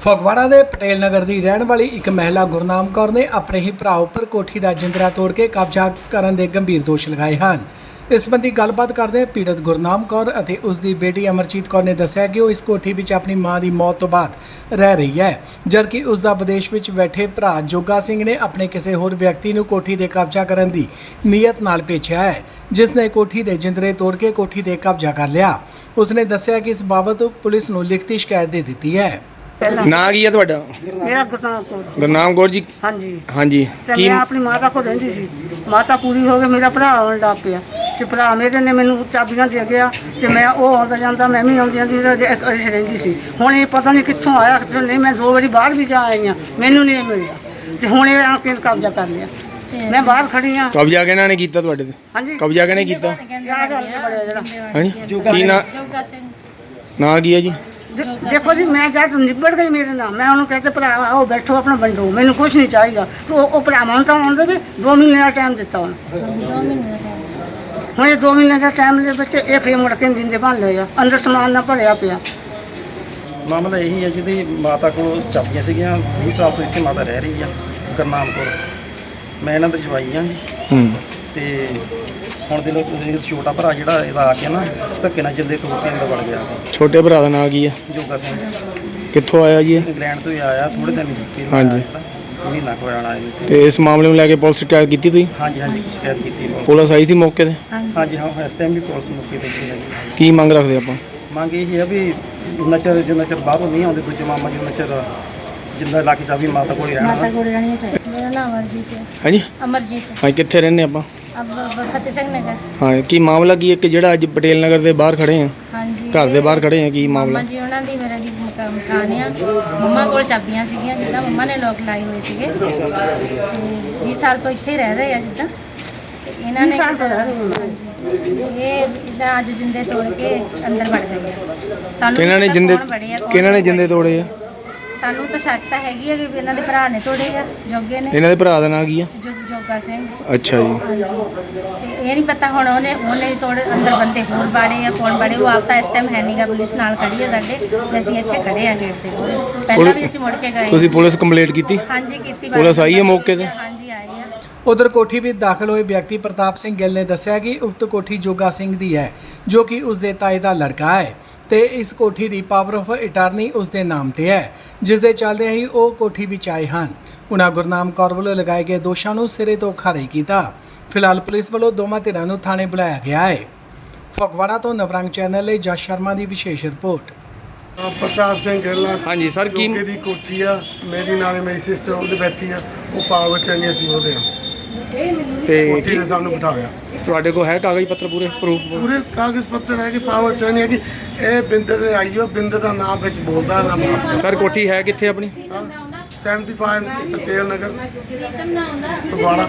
ਫਗਵਾੜਾ ਦੇ ਪਟੇਲ ਨਗਰ ਦੀ ਰਹਿਣ ਵਾਲੀ ਇੱਕ ਮਹਿਲਾ ਗੁਰਨਾਮ ਕੌਰ ਨੇ ਆਪਣੇ ਹੀ ਭਰਾ ਉੱਪਰ ਕੋਠੀ ਦਾ ਜਿੰਦਰਾ ਤੋੜ ਕੇ ਕਬਜ਼ਾ ਕਰਨ ਦੇ ਗੰਭੀਰ ਦੋਸ਼ ਲਗਾਏ ਹਨ। ਇਸ ਸੰਬੰਧੀ ਗੱਲਬਾਤ ਕਰਦੇ ਪੀੜਤ ਗੁਰਨਾਮ ਕੌਰ ਅਤੇ ਉਸ ਦੀ ਬੇਟੀ ਅਮਰਜੀਤ ਕੌਰ ਨੇ ਦੱਸਿਆ ਕਿ ਉਹ ਇਸ ਕੋਠੀ ਵਿੱਚ ਆਪਣੀ ਮਾਂ ਦੀ ਮੌਤ ਤੋਂ ਬਾਅਦ ਰਹਿ ਰਹੀ ਹੈ, ਜਦਕਿ ਉਸ ਦਾ ਵਿਦੇਸ਼ ਵਿੱਚ ਬੈਠੇ ਭਰਾ ਜੋਗਾ ਸਿੰਘ ਨੇ ਆਪਣੇ ਕਿਸੇ ਹੋਰ ਵਿਅਕਤੀ ਨੂੰ ਕੋਠੀ ਦੇ ਕਬਜ਼ਾ ਕਰਨ ਦੀ ਨੀਅਤ ਨਾਲ ਭੇਜਿਆ ਹੈ, ਜਿਸ ਨੇ ਕੋਠੀ ਦੇ ਜਿੰਦਰੇ ਤੋੜ ਕੇ ਕੋਠੀ ਤੇ ਕਬਜ਼ਾ ਕਰ ਲਿਆ। ਉਸ ਨੇ ਦੱਸਿਆ ਕਿ ਇਸ ਬਾਬਤ ਪੁਲਿਸ ਨੂੰ ਲਿਖਤੀ ਸ਼ਿਕਾਇਤ ਦੇ ਦਿੱਤੀ ਹੈ। ਪਹਿਲਾਂ। ਨਾਂ ਕੀ ਹੈ ਤੁਹਾਡਾ? ਮੇਰਾ ਗੁਰਨਾਮ ਕੌਰ ਗੁਰਨਾਮ ਕੌਰ ਜੀ? ਹਾਂਜੀ। ਹਾਂਜੀ। ਤੇ ਕੀ ਮੈਂ ਆਪਣੀ ਮਾਤਾ ਕੋਲ ਰਹਿੰਦੀ ਸੀ। ਮਾਤਾ ਪੂਰੀ ਹੋ ਗਈ ਮੇਰਾ ਭਰਾ ਆਉਣ ਲੱਗ ਪਿਆ। ਤੇ ਭਰਾ ਮੇਰੇ ਨੇ ਮੈਨੂੰ ਚਾਬੀਆਂ ਦੇ ਗਿਆ ਤੇ ਮੈਂ ਉਹ ਆਉਂਦਾ ਜਾਂਦਾ ਮੈਂ ਵੀ ਆਉਂਦੀ ਜਾਂਦੀ ਸੀ ਤੇ ਇੱਕ ਅਸੀਂ ਰਹਿੰਦੀ ਸੀ। ਹੁਣ ਇਹ ਪਤਾ ਨਹੀਂ ਕਿੱਥੋਂ ਆਇਆ ਕਿੱਥੋਂ ਨਹੀਂ ਮੈਂ ਦੋ ਵਾਰੀ ਬਾਹਰ ਵੀ ਜਾ ਆਈ ਹਾਂ ਮੈਨੂੰ ਨਹੀਂ ਇਹ ਮਿਲਿਆ। ਤੇ ਹੁਣ ਇਹ ਆ ਕੇ ਕਬਜ਼ਾ ਕਰ ਲਿਆ। ਮੈਂ ਬਾਹਰ ਖੜੀ ਹਾਂ ਕਬਜ਼ਾ ਕਿਹਨਾਂ ਨੇ ਕੀਤਾ ਤੁਹਾਡੇ ਤੇ? ਹਾਂਜੀ। ਕਬਜ਼ਾ ਕਿਹਨੇ ਕੀਤਾ? ਯਾਦ ਆ ਗਿਆ ਬੜਾ ਜਿਹੜਾ। ਹਾਂਜੀ। ਕੀ ਨਾਂ? ਨਾਂ ਕੀ ਹੈ ਜੀ? ਦੇਖੋ ਜੀ ਮੈਂ ਜਦ ਨਿਬੜ ਗਈ ਮੇਰੇ ਨਾਲ ਮੈਂ ਉਹਨੂੰ ਕਹਿੰਦਾ ਭਰਾ ਆਓ ਬੈਠੋ ਆਪਣਾ ਵੰਡੋ ਮੈਨੂੰ ਕੁਝ ਨਹੀਂ ਚਾਹੀਦਾ। ਤੇ ਉਹ ਭਰਾਵਾਂ ਨੂੰ ਤਾਂ ਆਉਂਦੇ ਵੀ 2 ਮਹੀਨੇ ਦਾ ਟਾਈਮ ਦਿੱਤਾ ਉਹਨੂੰ। ਹੁਣ ਇਹ 2 ਮਹੀਨੇ ਦਾ ਟਾਈਮ ਦੇ ਵਿੱਚ ਇਹ ਫੇਰ ਮੁੜ ਕੇ ਜਿੰਦੇ ਬਣ ਲਏ ਆ ਅੰਦਰ ਸਮਾਨ ਨਾ ਭਰਿਆ ਪਿਆ। ਮਾਮਲਾ ਇਹੀ ਹੈ ਜਿਹਦੀ ਮਾਤਾ ਕੋਲ ਚਾਬੀਆਂ ਸੀਗੀਆਂ 20 ਸਾਲ ਤੋਂ ਇੱਥੇ ਮਾਤਾ ਰਹਿ ਰਹੀ ਆ ਗੁਰਨਾਮ ਕੌਰ ਮੈਂ ਇਹਨਾਂ ਦਾ ਜਵਾਈ ਜੀ। ਹੂੰ। ਤੇ ਹੁਣ ਦੇ ਲੋਕ ਛੋਟਾ ਭਰਾ ਜਿਹੜਾ ਇਹਦਾ ਆ ਕੇ ਨਾ ਧੱਕੇ ਨਾਲ ਜਿੰਦੇ ਤੋੜ ਕੇ ਅੰਦਰ ਵੜ ਗਿਆ। ਛੋਟੇ ਭਰਾ ਦਾ ਨਾਂ ਕੀ ਹੈ ਜੋਗਾ ਸਿੰਘ। ਕਿੱਥੋਂ ਆਇਆ ਜੀ ਇਹ? ਇੰਗਲੈਂਡ ਤੋਂ ਹੀ ਆਇਆ ਥੋੜੇ ਦਿਨ ਹੀ ਹਾਂਜੀ। ਵੀ ਨਾ ਕੋਈ ਆਣਾ ਇੱਥੇ। ਤੇ ਇਸ ਮਾਮਲੇ ਨੂੰ ਲੈ ਕੇ ਪੁਲਿਸ ਸ਼ਿਕਾਇਤ ਕੀਤੀ ਤੁਸੀਂ? ਹਾਂਜੀ ਹਾਂਜੀ ਸ਼ਿਕਾਇਤ ਕੀਤੀ ਪੁਲਿਸ। ਪੁਲਿਸ ਆਈ ਸੀ ਮੌਕੇ ਤੇ? ਹਾਂਜੀ ਹਾਂ ਇਸ ਟਾਈਮ ਵੀ ਪੁਲਿਸ ਮੌਕੇ ਤੇ ਗਈ ਹੈ। ਜੀ ਕੀ ਮੰਗ ਰੱਖਦੇ ਆਪਾਂ? ਮੰਗ ਇਹ ਹੈ ਵੀ ਨਚਰ ਜਿੰਨਾ ਚਿਰ ਬਾਹਰੋਂ ਨਹੀਂ ਆਉਂਦੇ ਦੂਜੇ ਮਾਮਾ ਜਿੰਨਾ ਚਿਰ ਜਿੰਦਾ ਲਾ ਕੇ ਚਾਬੀ ਮਾਤਾ ਕੋਲ ਹੀ ਰਹਿਣਾ। ਮਾਤਾ ਕੋਲ ਰਹਿਣੀ ਚਾਹੀਦੀ ਮੇਰਾ ਨਾਮ ਅਮਰਜੀਤ ਹੈ। ਹਾਂਜੀ? ਅਮਰਜੀਤ ਹਾਂ। ਕਿੱਥੇ ਰਹਿੰਦੇ ਆਪਾਂ? ਅਬ ਫਤਿਹ ਸਿੰਘ ਨਗਰ ਹਾਂ ਕੀ ਮਾਮਲਾ ਕੀ ਹੈ ਕਿ ਜਿਹੜਾ ਅੱਜ ਪਟੇਲ ਨਗਰ ਦੇ ਬਾਹਰ ਖੜੇ ਆ ਹਾਂਜੀ ਘਰ ਦੇ ਬਾਹਰ ਖੜੇ ਆ ਕੀ ਮਾਮਲਾ ਮੰਮਾ ਜੀ ਉਹਨਾਂ ਦੀ ਮੇਰਾ ਦੀ ਮਕਾ- ਮਕਾਨ ਆ ਮੰਮਾ ਕੋਲ ਚਾਬੀਆਂ ਸੀਗੀਆਂ ਜਿੱਦਾਂ ਮੰਮਾ ਨੇ ਲੋਕ ਲਾਏ ਹੋਏ ਸੀਗੇ ਤੇ 20 ਸਾਲ ਤੋਂ ਇੱਥੇ ਹੀ ਰਹਿ ਰਹੇ ਆ ਜਿੱਦਾਂ ਤੇ ਇਹਨਾਂ ਨੇ ਸਾਲ ਤੋਂ। ਇਹ ਜਿੱਦਾਂ ਅੱਜ ਜਿੰਦੇ ਤੋੜ ਕੇ ਅੰਦਰ ਵੜ ਗਏ ਆ। ਸਾਨੂੰ ਕਿਹਨਾਂ ਨੇ ਜਿੰਦੇ ਆ, ਕਿਹਨਾਂ ਨੇ ਜਿੰਦੇ ਤੋੜੇ ਆ ਸਾਨੂੰ ਤਾਂ ਸ਼ੱਕ ਤਾਂ ਹੈਗੀ ਹੈ ਕਿ ਵੀ ਇਹਨਾਂ ਦੇ ਭਰਾ ਨੇ ਤੋੜੇ ਆ ਜੋਗੇ ਨੇ ਇਹਨਾਂ ਦੇ ਭਰਾ ਦਾ ਨਾਂ ਕੀ ਆ? ਜੋ ਜੋਗਾ ਸਿੰਘ। ਅੱਛਾ ਜੀ। ਹਾਂਜੀ। ਤੇ ਇਹ ਨਹੀਂ ਪਤਾ ਹੁਣ ਉਹਨੇ ਉਹਨੇ ਤੋੜ ਅੰਦਰ ਬੰਦੇ ਹੋਰ ਬਾੜੇ ਆ ਕੌਣ ਬਾੜੇ ਉਹ ਆਪ ਤਾਂ ਇਸ ਟਾਈਮ ਹੈ ਨਹੀਂਗਾ ਪੁਲਿਸ ਨਾਲ ਖੜੀ ਹੈ ਸਾਡੇ। ਤੇ ਅਸੀਂ ਇੱਥੇ ਖੜੇ ਆ ਗੇਟ ਤੇ ਪਹਿਲਾਂ ਵੀ ਅਸੀਂ ਮੁੜ ਕੇ ਗਏ। ਤੁਸੀਂ ਪੁਲਿਸ ਕੰਪਲੇਂਟ ਕੀਤੀ? ਹਾਂਜੀ ਕੀਤੀ ਪੁਲਿਸ ਆਈ ਹੈ ਮੌਕੇ ਤੇ? ਹਾਂਜੀ ਆਈ ਹੈ। ਉਧਰ ਕੋਠੀ ਵਿੱਚ ਦਾਖਲ ਹੋਏ ਵਿਅਕਤੀ ਪ੍ਰਤਾਪ ਸਿੰਘ ਗਿੱਲ ਨੇ ਦੱਸਿਆ ਕਿ ਉਕਤ ਕੋਠੀ ਜੋਗਾ ਸਿੰਘ ਦੀ ਹੈ ਜੋ ਕਿ ਉਸ ਦੇ ਤਾਏ ਦਾ ਲੜਕਾ ਹੈ। ਤੇ ਇਸ ਕੋਠੀ ਦੀ ਪਾਵਰ ਆਫ ਅਟਾਰਨੀ ਉਸ ਦੇ ਨਾਮ ਤੇ ਹੈ ਜਿਸ ਦੇ ਚੱਲਦਿਆਂ ਹੀ ਉਹ ਕੋਠੀ ਵਿੱਚ ਆਏ ਹਨ। ਉਹਨਾਂ ਗੁਰਨਾਮ ਕੌਰ ਵੱਲੋਂ ਲਗਾਏ ਗਏ ਦੋਸ਼ਾਂ ਨੂੰ ਸਿਰੇ ਤੋਂ ਖਾਰਜ ਕੀਤਾ। ਫਿਲਹਾਲ ਪੁਲਿਸ ਵੱਲੋਂ ਦੋਵਾਂ ਧਿਰਾਂ ਨੂੰ ਥਾਣੇ ਬੁਲਾਇਆ ਗਿਆ ਹੈ। ਫਗਵਾੜਾ ਤੋਂ ਨਵਰੰਗ ਚੈਨਲ ਲਈ ਜਸ ਸ਼ਰਮਾ ਦੀ ਵਿਸ਼ੇਸ਼ ਰਿਪੋਰਟ। ਅਹ ਪ੍ਰਤਾਪ ਸਿੰਘ ਗਿੱਲਾ ਹਾਂਜੀ ਸਰ ਕੀ ਜੋਗੇ ਦੀ ਕੋਠੀ ਆ। ਮੇਰੀ ਨਾਲੇ ਮੇਰੀ ਸਿਸਟਰ ਉਹਦੇ ਬੈਠੀ ਆ। ਉਹ ਪਾਵਰ ਚੰਗੇ ਸੀ ਉਹਦੇ। ਆ ਤੇ ਕੋਠੀ ਦੇ ਸਾਹਮਣੇ ਬਿਠਾਇਆ ਤੁਹਾਡੇ ਕੋਲ ਹੈ ਕਾਗਜ਼ ਪੱਤਰ ਪੂਰੇ? ਪ੍ਰੂਫ ਪੂਰੇ? ਕਾਗਜ਼ ਪੱਤਰ ਹੈ ਕਿ ਪਾਵਰ ਚੰਗੇ ਹੈ ਕਿ ਇਹ ਬਿੰਦਰ ਦੇ ਆਈਓ ਬਿੰਦਰ ਦਾ ਨਾਮ ਵਿੱਚ ਬੋਲਦਾ ਨਾ ਮਾਸ ਸਰ ਕੋਠੀ ਹੈ ਕਿੱਥੇ ਆਪਣੀ? 75 ਪਟੇਲ ਨਗਰ। ਫਗਵਾੜਾ।